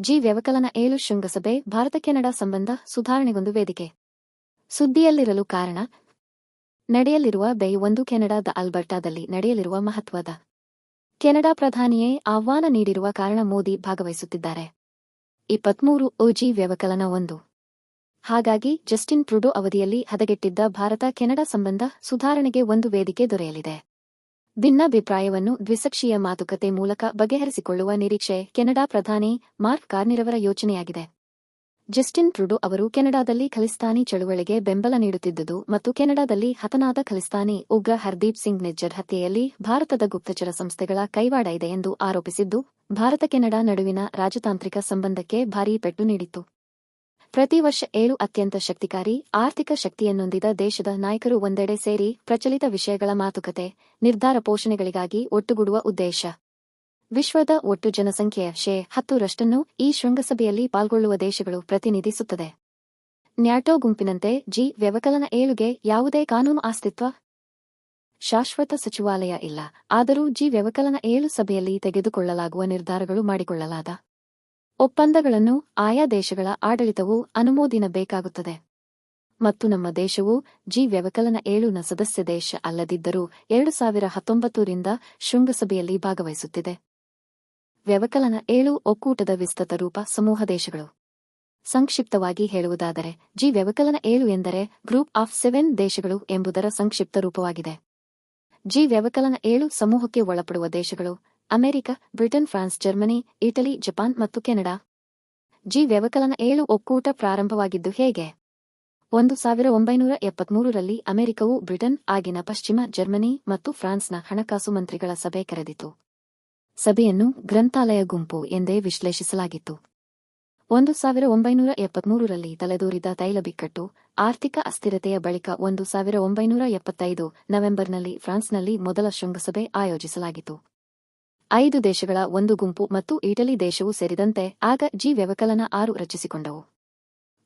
G ವ್ಯವಕಲನ ಏಳು ಶೃಂಗಸಭೆ, ಭಾರತ ಕೆನಡಾ ಸಂಬಂಧ ಸುಧಾರಣೆಗೊಂದು ವೇದಿಕೆ. ಸುದ್ದಿಯಲ್ಲಿರಲು ಕಾರಣ, ನಡೆಯಲಿರುವ ಬೆ ಒಂದು ಕೆನಡಾದ ಅಲ್ಬರ್ಟಾದಲ್ಲಿ ನಡೆಯಲಿರುವ ಮಹತ್ವದ. ಕೆನಡಾ ಪ್ರಧಾನಿಯೇ ಆಹ್ವಾನ ನೀಡಿರುವ ಕಾರಣ ಮೋದಿ ಭಾಗವಹಿಸುತ್ತಿದ್ದಾರೆ. ಇಪ್ಪತ್ಮೂರು ಒಜಿ ವ್ಯವಕಲನ ಒಂದು. ಹಾಗಾಗಿ ಜಸ್ಟಿನ್ ಟ್ರುಡೋ ಅವಧಿಯಲ್ಲಿ ಹದಗೆಟ್ಟಿದ್ದ ಭಾರತ ಕೆನಡಾ ಸಂಬಂಧ ಸುಧಾರಣೆಗೆ ಒಂದು ವೇದಿಕೆ ದೊರೆಯಲಿದೆ. ಭಿನ್ನಾಭಿಪ್ರಾಯವನ್ನು ದ್ವಿಸಕ್ಷೀಯ ಮಾತುಕತೆ ಮೂಲಕ ಬಗೆಹರಿಸಿಕೊಳ್ಳುವ ನಿರೀಕ್ಷೆ ಕೆನಡಾ ಪ್ರಧಾನಿ ಮಾರ್ಕ್ ಕಾರ್ನಿರವರ ಯೋಚನೆಯಾಗಿದೆ. ಜಸ್ಟಿನ್ ಟ್ರುಡೋ ಅವರು ಕೆನಡಾದಲ್ಲಿ ಖಲಿಸ್ತಾನಿ ಚಳುವಳಿಗೆ ಬೆಂಬಲ ನೀಡುತ್ತಿದ್ದುದು ಮತ್ತು ಕೆನಡಾದಲ್ಲಿ ಹತನಾದ ಖಲಿಸ್ತಾನಿ ಉಗ್ರ ಹರ್ದೀಪ್ ಸಿಂಗ್ ನಿಜ್ಜರ್ ಹತ್ಯೆಯಲ್ಲಿ ಭಾರತದ ಗುಪ್ತಚರ ಸಂಸ್ಥೆಗಳ ಕೈವಾಡ ಇದೆ ಎಂದು ಆರೋಪಿಸಿದ್ದು ಭಾರತ ಕೆನಡಾ ನಡುವಿನ ರಾಜತಾಂತ್ರಿಕ ಸಂಬಂಧಕ್ಕೆ ಭಾರೀ ಪೆಟ್ಟು ನೀಡಿತ್ತು. ಪ್ರತಿ ವರ್ಷ ಏಳು ಅತ್ಯಂತ ಶಕ್ತಿಕಾರಿ, ಆರ್ಥಿಕ ಶಕ್ತಿಯನ್ನೊಂದಿದ ದೇಶದ ನಾಯಕರು ಒಂದೆಡೆ ಸೇರಿ ಪ್ರಚಲಿತ ವಿಷಯಗಳ ಮಾತುಕತೆ, ನಿರ್ಧಾರ ಪೋಷಣೆಗಳಿಗಾಗಿ ಒಟ್ಟುಗೂಡುವ ಉದ್ದೇಶ. ವಿಶ್ವದ ಒಟ್ಟು ಜನಸಂಖ್ಯೆಯ ಶೇ ಹತ್ತುರಷ್ಟನ್ನು ಈ ಶೃಂಗಸಭೆಯಲ್ಲಿ ಪಾಲ್ಗೊಳ್ಳುವ ದೇಶಗಳು ಪ್ರತಿನಿಧಿಸುತ್ತದೆ. ನ್ಯಾಟೋ ಗುಂಪಿನಂತೆ ಜಿ ವ್ಯವಕಲನ ಏಳುಗೆ ಯಾವುದೇ ಕಾನೂನು ಅಸ್ತಿತ್ವ? ಶಾಶ್ವತ ಸಚಿವಾಲಯ ಇಲ್ಲ, ಆದರೂ ಜಿ ವ್ಯವಕಲನ ಏಳು ಸಭೆಯಲ್ಲಿ ತೆಗೆದುಕೊಳ್ಳಲಾಗುವ ನಿರ್ಧಾರಗಳು ಮಾಡಿಕೊಳ್ಳಲಾದ. ಒಪ್ಪಂದಗಳನ್ನು ಆಯಾ ದೇಶಗಳ ಆಡಳಿತವು ಅನುಮೋದಿನಬೇಕಾಗುತ್ತದೆ ಮತ್ತು ನಮ್ಮ ದೇಶವು ಜಿ ವ್ಯವಕಲನ ಏಳುನ ಸದಸ್ಯ ದೇಶ ಅಲ್ಲದಿದ್ದರೂ ಎರಡು ಸಾವಿರ ಹತ್ತೊಂಬತ್ತರಿಂದ ಶೃಂಗಸಭೆಯಲ್ಲಿ ಭಾಗವಹಿಸುತ್ತಿದೆ. ವ್ಯವಕಲನ ಏಳು ಒಕ್ಕೂಟದ ವಿಸ್ತೃತ ರೂಪ ಸಮೂಹ ದೇಶಗಳು. ಸಂಕ್ಷಿಪ್ತವಾಗಿ ಹೇಳುವುದಾದರೆ, ಜಿ ವ್ಯವಕಲನ ಏಳು ಎಂದರೆ ಗ್ರೂಪ್ ಆಫ್ ಸೆವೆನ್ ದೇಶಗಳು ಎಂಬುದರ ಸಂಕ್ಷಿಪ್ತ ರೂಪವಾಗಿದೆ. ಜಿ ವ್ಯವಕಲನ ಏಳು ಸಮೂಹಕ್ಕೆ ಒಳಪಡುವ ದೇಶಗಳು America, Britain, France, Germany, Italy, Japan ಮತ್ತು ಕೆನಡಾ. ಜಿ ವ್ಯವಕಲನ ಏಳು ಒಕ್ಕೂಟ ಪ್ರಾರಂಭವಾಗಿದ್ದು ಹೇಗೆ? ಒಂದು ಸಾವಿರ ಒಂಬೈನೂರ ಎಪ್ಪತ್ಮೂರರಲ್ಲಿ ಅಮೆರಿಕವು ಬ್ರಿಟನ್, ಆಗಿನ ಪಶ್ಚಿಮ ಜರ್ಮನಿ ಮತ್ತು ಫ್ರಾನ್ಸ್ನ ಹಣಕಾಸು ಮಂತ್ರಿಗಳ ಸಭೆ ಕರೆದಿತು. ಸಭೆಯನ್ನು ಗ್ರಂಥಾಲಯ ಗುಂಪು ಎಂದೇ ವಿಶ್ಲೇಷಿಸಲಾಗಿತ್ತು. ಒಂದು ಸಾವಿರ ಒಂಬೈನೂರ ಎಪ್ಪತ್ಮೂರರಲ್ಲಿ ತಲೆದೋರಿದ ತೈಲ ಬಿಕ್ಕಟ್ಟು, ಆರ್ಥಿಕ ಅಸ್ಥಿರತೆಯ ಬಳಿಕ ಒಂದು ಸಾವಿರ ಒಂಬೈನೂರ ಎಪ್ಪತ್ತೈದು ನವೆಂಬರ್ನಲ್ಲಿ ಫ್ರಾನ್ಸ್ನಲ್ಲಿ ಮೊದಲ ಶೃಂಗಸಭೆ ಆಯೋಜಿಸಲಾಗಿತು ಐದು ದೇಶಗಳ ಒಂದು ಗುಂಪು ಮತ್ತು ಇಟಲಿ ದೇಶವೂ ಸೇರಿದಂತೆ ಆಗ ಜಿ ವ್ಯವಕಲನ ಆರು ರಚಿಸಿಕೊಂಡವು.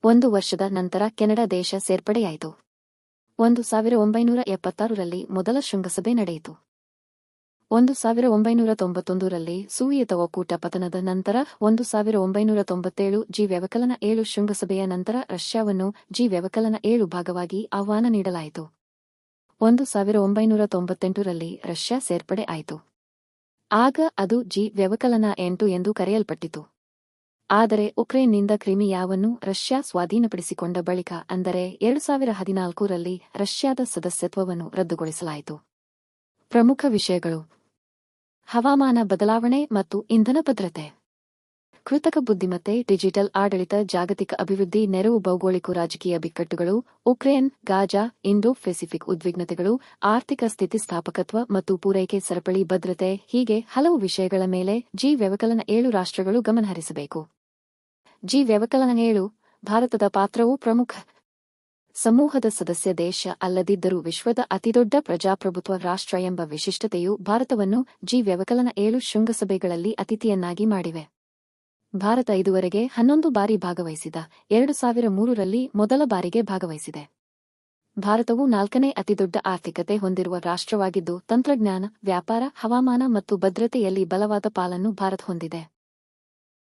ಒಂದು ವರ್ಷದ ನಂತರ ಕೆನಡಾ ದೇಶ ಸೇರ್ಪಡೆಯಾಯಿತು. ಒಂದು ಸಾವಿರ ಒಂಬೈನೂರ ಎಪ್ಪತ್ತಾರರಲ್ಲಿ ಮೊದಲ ಶೃಂಗಸಭೆ ನಡೆಯಿತು. ಒಂದು ಸಾವಿರ ಒಂಬೈನೂರ ತೊಂಬತ್ತೊಂದರಲ್ಲಿ ಸೂಯಿತ ಒಕ್ಕೂಟ ಪತನದ ನಂತರ ಒಂದು ಸಾವಿರ ಒಂಬೈನೂರ ತೊಂಬತ್ತೇಳು ಜಿ ವ್ಯವಕಲನ ಏಳು ಶೃಂಗಸಭೆಯ ನಂತರ ರಷ್ಯಾವನ್ನು ಜಿ ವ್ಯವಕಲನ ಏಳು ಭಾಗವಾಗಿ ಆಹ್ವಾನ ನೀಡಲಾಯಿತು. ಒಂದು ಸಾವಿರ ಒಂಬೈನೂರ ತೊಂಬತ್ತೆಂಟರಲ್ಲಿ ರಷ್ಯಾ ಸೇರ್ಪಡೆ ಆಯಿತು. ಆಗ ಅದು ಜಿ ವ್ಯವಕಲನ ಎಂಟು ಎಂದು ಕರೆಯಲ್ಪಟ್ಟಿತು. ಆದರೆ ಉಕ್ರೇನ್ನಿಂದ ಕ್ರಿಮಿಯಾವನ್ನು ರಷ್ಯಾ ಸ್ವಾಧೀನಪಡಿಸಿಕೊಂಡ ಬಳಿಕ ಅಂದರೆ ಎರಡು ಸಾವಿರ ಹದಿನಾಲ್ಕರಲ್ಲಿ ರಷ್ಯಾದ ಸದಸ್ಯತ್ವವನ್ನು ರದ್ದುಗೊಳಿಸಲಾಯಿತು. ಪ್ರಮುಖ ವಿಷಯಗಳು. ಹವಾಮಾನ ಬದಲಾವಣೆ ಮತ್ತು ಇಂಧನ ಭದ್ರತೆ. ಕೃತಕ ಬುದ್ಧಿಮತ್ತೆ, ಡಿಜಿಟಲ್ ಆಡಳಿತ, ಜಾಗತಿಕ ಅಭಿವೃದ್ಧಿ, ನೆರವು, ಭೌಗೋಳಿಕ ರಾಜಕೀಯ ಬಿಕ್ಕಟ್ಟುಗಳು, ಉಕ್ರೇನ್, ಗಾಜಾ, ಇಂಡೋ ಪೆಸಿಫಿಕ್ ಉದ್ವಿಗ್ನತೆಗಳು, ಆರ್ಥಿಕ ಸ್ಥಿತಿಸ್ಥಾಪಕತ್ವ ಮತ್ತು ಪೂರೈಕೆ ಸರಪಳಿ ಭದ್ರತೆ, ಹೀಗೆ ಹಲವು ವಿಷಯಗಳ ಮೇಲೆ ಜಿ ವ್ಯವಕಲನ ಏಳು ರಾಷ್ಟ್ರಗಳು ಗಮನಹರಿಸಬೇಕು. ಜಿ ವ್ಯವಕಲನ ಏಳು, ಭಾರತದ ಪಾತ್ರವು ಪ್ರಮುಖ. ಸಮೂಹದ ಸದಸ್ಯ ದೇಶ ಅಲ್ಲದಿದ್ದರೂ ವಿಶ್ವದ ಅತಿದೊಡ್ಡ ಪ್ರಜಾಪ್ರಭುತ್ವ ರಾಷ್ಟ್ರ ಎಂಬ ವಿಶಿಷ್ಟತೆಯು ಭಾರತವನ್ನು ಜಿ ವ್ಯವಕಲನ ಏಳು ಶೃಂಗಸಭೆಗಳಲ್ಲಿ ಅತಿಥಿಯನ್ನಾಗಿ ಮಾಡಿವೆ. ಭಾರತ ಇದುವರೆಗೆ ಹನ್ನೊಂದು ಬಾರಿ ಭಾಗವಹಿಸಿದ, ಎರಡು ಸಾವಿರ ಮೂರರಲ್ಲಿ ಮೊದಲ ಬಾರಿಗೆ ಭಾಗವಹಿಸಿದೆ. ಭಾರತವು ನಾಲ್ಕನೇ ಅತಿದೊಡ್ಡ ಆರ್ಥಿಕತೆ ಹೊಂದಿರುವ ರಾಷ್ಟ್ರವಾಗಿದ್ದು, ತಂತ್ರಜ್ಞಾನ, ವ್ಯಾಪಾರ, ಹವಾಮಾನ ಮತ್ತು ಭದ್ರತೆಯಲ್ಲಿ ಬಲವಾದ ಪಾಲನ್ನು ಭಾರತ ಹೊಂದಿದೆ.